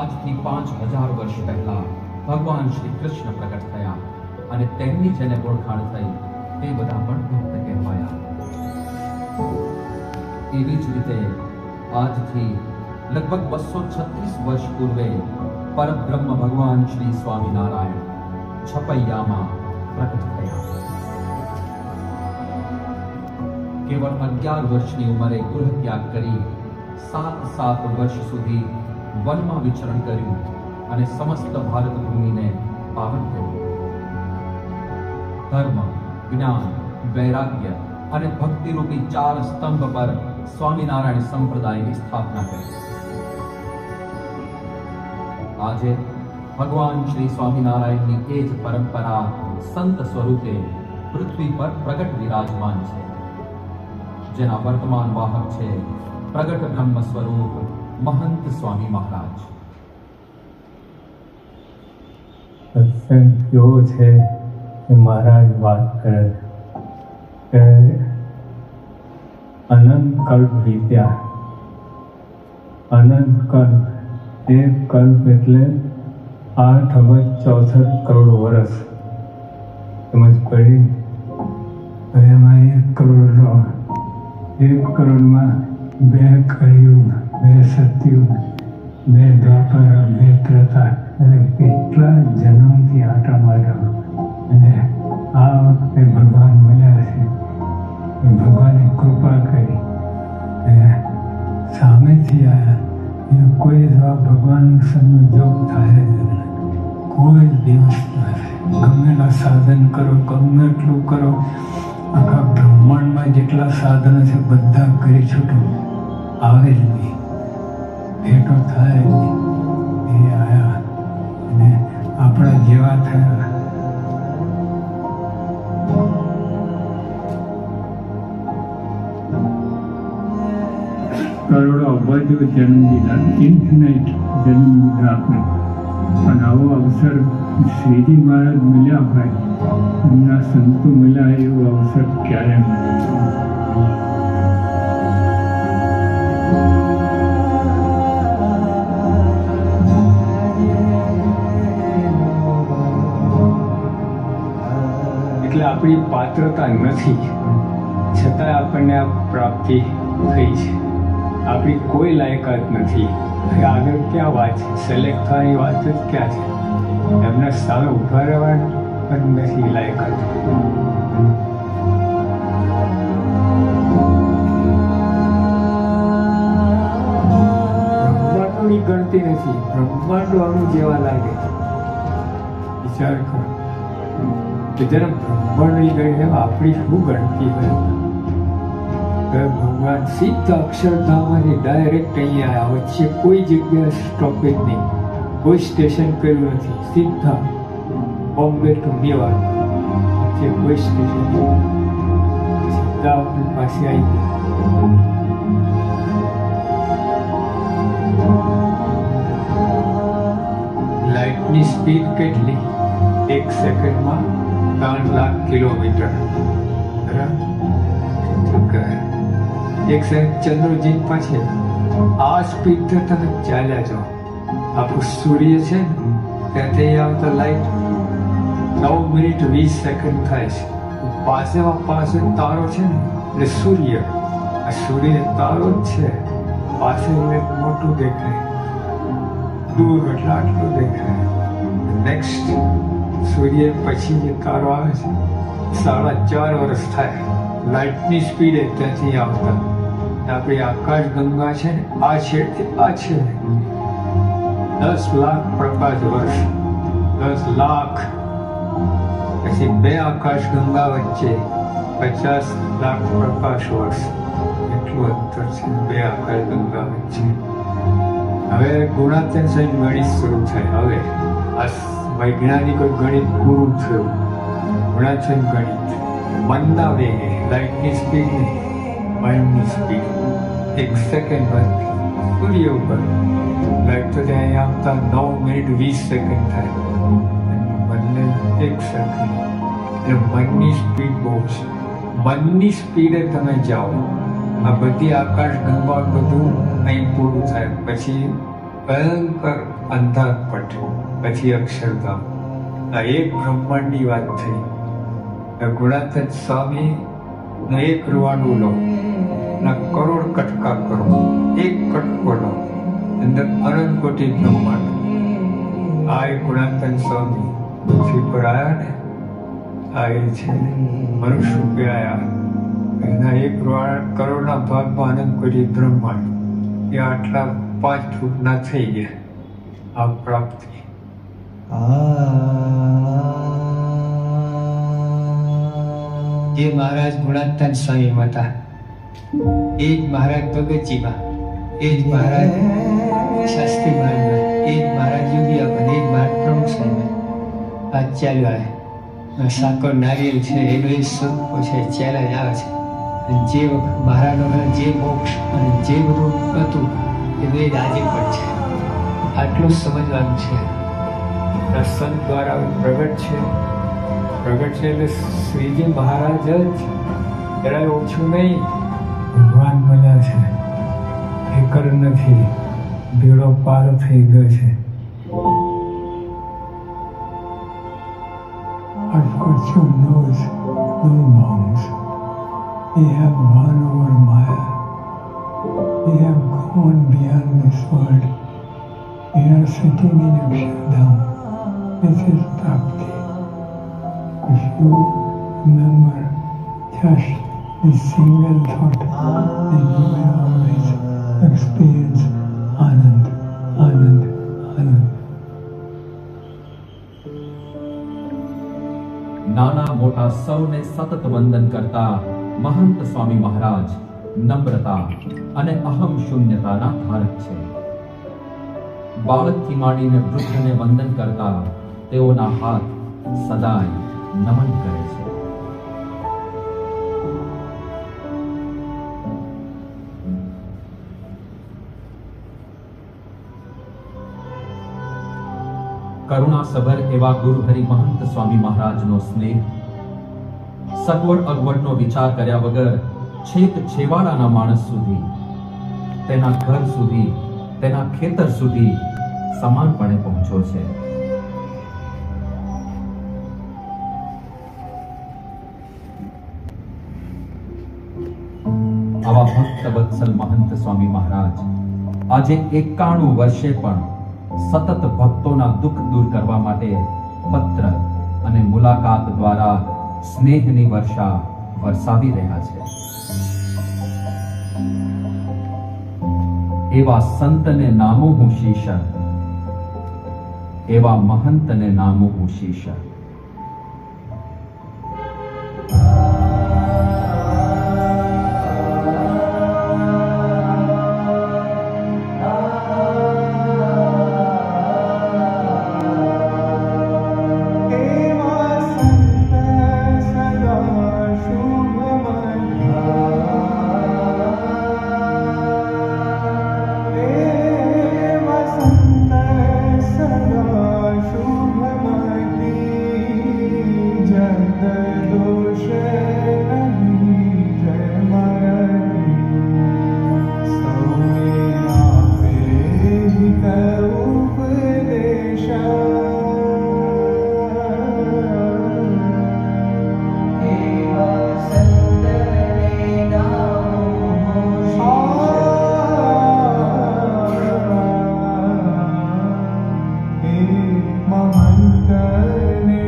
આજથી પાંચ હજાર વર્ષ પહેલા ભગવાન શ્રી કૃષ્ણ પ્રગટ થયા અને તેમની જેને ઓળખાણ થઈ તે બધા પણ ભક્ત કહેવાયા. એવી જ રીતે આજથી લગભગ બસો છત્રીસ વર્ષ પૂર્વે પરબ્રહ્મ ભગવાન શ્રી સ્વામિનારાયણ છપૈયામાં પ્રગટ થયા. કેવળ અગિયાર વર્ષની ઉંમરે ગૃહ ત્યાગ કરી સાત સાત વર્ષ સુધી વનમાં વિચરણ કર્યું અને સમસ્ત ભારત ભૂમિને પાવન કર્યું. ધર્મ, જ્ઞાન, વૈરાગ્ય અને ભક્તિરૂપી ચાર સ્તંભ પર સ્વામિનારાયણ સંપ્રદાયની સ્થાપના કરી. આજે ભગવાન શ્રી સ્વામિનારાયણની એ જ પરંપરા સંત સ્વરૂપે પૃથ્વી પર પ્રગટ વિરાજમાન છે. જેના વર્તમાન વાહક છે પ્રગટ બ્રહ્મ સ્વરૂપ મહંત સ્વામી મહારાજ સત્સંગ કેવો છે એ મહારાજ વાત કરે છે કે અનંત કલ્પ વીત્યા અનંત કલ્પ એક કલ્પ એટલે આઠ અબજ ચોસઠ કરોડ વર્ષ સમજ પડી હવે એમાં એક કરોડનો એક કરોડમાં બે કળિયુગ બે મેં દ્વાપર ત્રેતા અને કેટલા જન્મથી આટા માર્યા અને આ વખતે ભગવાન મળ્યા છે. એ ભગવાને કૃપા કરી. અને સામેથી આવ્યા એનો કોઈ એવા ભગવાન સંયોગ થાય જ. કોઈ જ દિવસ ગમેલા સાધન કરો, ગમે એટલું કરો. આખા બ્રહ્માંડમાં જેટલા સાધનો છે, બધા કરી છૂટો. આવે જ નહીં. ભેટો થાય એ આયા અને આપણા જેવા થયા. કરોડો અબજો જન્મ દીધા ઇન્ફિનાઇટ જન્મ દીધા આપણે. પણ આવો અવસર શ્રીજી મહારાજ મળ્યા હોય, એમના સંતો મળ્યા એવો અવસર ક્યારે મળ્યો આપણી પાત્રતા નથી. છતાં આપણને આ પ્રાપ્તિ થઈ છે. આપણી કોઈ લાયકાત નથી. આગળ ક્યાં વાત છે? સિલેક્ટ થવાની વાત જ ક્યાં છે? એમના સામે ઊભા રહેવાનું પણ નથી લાયકાત. ગણતી નથી. બ્રહ્માંડો અણુ જેવા લાગે વિચાર કરો. કે જરા બ્રહ્માંડની ગણી આપણી શું ગણતી હોય ભગવાન સિદ્ધ અક્ષરધામમાંથી ડાયરેક્ટ અહીંયા આવે વચ્ચે કોઈ જગ્યાએ સ્ટોપેજ નહીં. કોઈ સ્ટેશન કર્યું નથી. સીધા બોમ્બે ટુ મેવાડ. વચ્ચે કોઈ સ્ટેશન સીધા આપણી પાસે આવી ગયા લાઇટની સ્પીડ કેટલી? એક સેકન્ડમાં ત્રણ લાખ કિલોમીટર. એક સેકન્ડ ચંદ્રજીત પાસે આ સ્પીડથી તમે ચાલ્યા જાઓ. આપણું સૂર્ય છે ત્યાંથી આવતા લાઈટ નવ મિનિટ વીસ સેકન્ડ થાય છે. પાસેમાં પાસે તારો છે ને, એટલે સૂર્ય. આ સૂર્ય તારો જ છે. પાસે એક મોટું દેખાય. દૂર એટલે આટલું દેખાય. નેક્સ્ટ સૂર્ય પછી જે કારો આવે છે. સાડા ચાર વર્ષ થાય. લાઇટની સ્પીડે ત્યાંથી આવતા. આપણી આકાશ ગંગા છે ને, આ છેડથી આ છેડે દસ લાખ પ્રકાશ વર્ષ. દસ લાખ. પછી બે આકાશ ગંગા વચ્ચે પચાસ લાખ પ્રકાશ વર્ષ. એટલું અંતર છે બે આકાશ ગંગા વચ્ચે. હવે ગુણાત્મક સહિત ગણિત શરૂ થાય. હવે આ વૈજ્ઞાનિકો ગણિત પૂરું થયું. ગુણાચન ગણિત. મનના વેગે લાઇટની સ્પીડ નહીં. માઇન્ડની સ્પીડ એક સેકન્ડ બાદ સૂર્ય ઉપર. લાઇટ તો ત્યાં આવતા નવ મિનિટ વીસ સેકન્ડ થાય. બંને એક સેકન્ડ. એટલે મનની સ્પીડ બહુ છે. મનની સ્પીડે તમે જાઓ. આ બધી આકાશ ગંગા બધું અહીં પૂરું થાય. પછી ભયંકર અંધારપટ પછી અક્ષરધામ. આ એક બ્રહ્માંડની વાત થઈ. આ ગુણાતીત સ્વામી નો એક રૂવાડું લો. ના કરોડ કટકા કરો. એક કટકો લો. અંદર અનંત કોટી બ્રહ્માંડ. આ એ ગુણાતન સ્વામી. પૃથ્વી પર આવ્યા ને? આ એ છે મનુષ્ય રૂપે આવ્યા એના એક કરોડના ભાગમાં અનંત કોટી બ્રહ્માંડ. એ આટલા પાંચ ફૂટના થઈ ગયા. આ. પ્રાપ્તિ જે મહારાજ ગુણાત્તાન સ્વામી હતા. એ જ મહારાજ ભગતજીમાં. એ જ મહારાજ શાસ્ત્રી મહારાજમાં એ જ મહારાજ યોગીયામાં. એ જ મહારાજ પ્રમુખ સ્વામીમાં આ ચાલ્યા સાકર નારિયેલ છે એનો એ સ્વરૂપો છે ચેલેન્જ આવે છે. અને જે મહારાજ મહારાજનો જે મોક્ષ અને જે બધું હતું એ વેદ આજે પણ છે. આટલું જ સમજવાનું છે આ સંત દ્વારા પ્રગટ છે પ્રગટ છે એટલે શ્રીજી મહારાજ જ જરાય ઓછું નહીં ભગવાન મળ્યા છે ફિકર નથી ભીડો પાર થઈ ગયો છે Our fortune knows no bounds. We have won over Maya. We have gone beyond this world. Are sitting in Akshardham. This is Prapti. If you remember just this single thought, then you will always experience Anand, Anand, Anand. નાના મોટા સૌને સતત વંદન કરતા મહંત સ્વામી મહારાજ નમ્રતા અને અહમ શૂન્યતાના ધારક છે બાળકથી માંડીને વૃદ્ધને વંદન કરતા તેઓના હાથ સદાય નમન કરે છે. કરુણાસભર એવા ગુરુહરિ મહંત સ્વામી મહારાજનો સ્નેહ, સગવડ અગવડનો વિચાર કર્યા વગર છેક છેવાડાના માણસ સુધી, તેના ઘર સુધી તેના ખેતર સુધી સમાનપણે પહોંચ્યો છે. આવા ભક્ત વત્સલ મહંત સ્વામી મહારાજ આજે એકાણું વર્ષે પણ સતત ભક્તોના દુઃખ દૂર કરવા માટે પત્ર અને મુલાકાત દ્વારા સ્નેહની વર્ષા વરસાવી રહ્યા છે. એવા સંતને નામું હું શીશ એવા મહંતને નામું હું શીશ नि